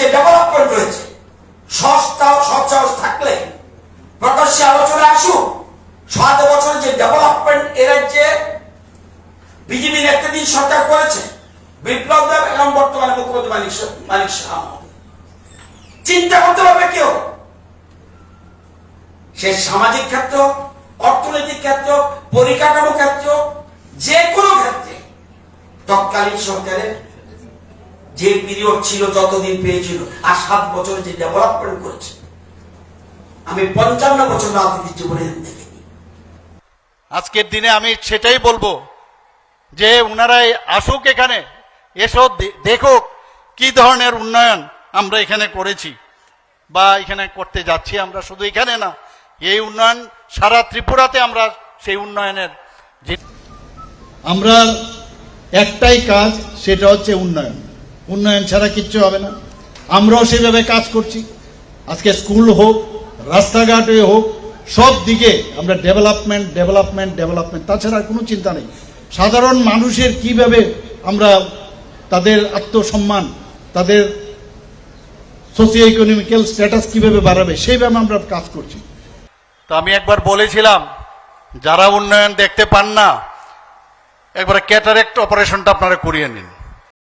যে ডেভেলপমেন্ট হয়েছে সস্তা সৎসাহস থাকলে প্রকাশ্যে আলোচনা আসুক। সাত বছর যে ডেভেলপমেন্ট এ রাজ্যে বিজেপি সরকার করেছে, বিপ্লব দেব এবং বর্তমানে মুখ্যমন্ত্রী মালিক মালিক শাহ। চিন্তা করতে পারবে কেউ। সে সামাজিক ক্ষেত্র, অর্থনৈতিক ক্ষেত্র, পরিকাঠামো ক্ষেত্র, যে কোনো ক্ষেত্রে তৎকালীন সরকারের যে পিরিয়ড ছিল যতদিন পেয়েছিল আর সাত বছরে যে ডেভেলপমেন্ট করেছে। আমি পঞ্চান্ন বছর রাজনীতি জীবনে দেখিনি। আজকের দিনে আমি সেটাই বলব যে ওনারাই আসুক এখানে এসো দে- দেখুক কি ধরনের উন্নয়ন আমরা এখানে করেছি বা এখানে করতে যাচ্ছি আমরা শুধু এখানে না এই উন্নয়ন সারা ত্রিপুরাতে আমরা সেই উন্নয়নের যে আমরা একটাই কাজ সেটা হচ্ছে উন্নয়ন। উন্নয়ন ছাড়া কিচ্ছু হবে না। আমরাও সেভাবে কাজ করছি। আজকে স্কুল হোক, রাস্তাঘাটে হোক, সব দিকে আমরা ডেভেলপমেন্ট ডেভেলপমেন্ট ডেভেলপমেন্ট। তাছাড়া কোনো চিন্তা নেই। সাধারণ মানুষের কীভাবে আমরা তাদের আত্মসম্মান, তাদের সোশিও ইকোনমিক্যাল স্ট্যাটাস কীভাবে বাড়াবে সেইভাবে আমরা কাজ করছি। তো আমি একবার বলেছিলাম, যারা উন্নয়ন দেখতে পান না, একবার ক্যাটারেক্ট অপারেশনটা আপনারা করিয়ে নিন।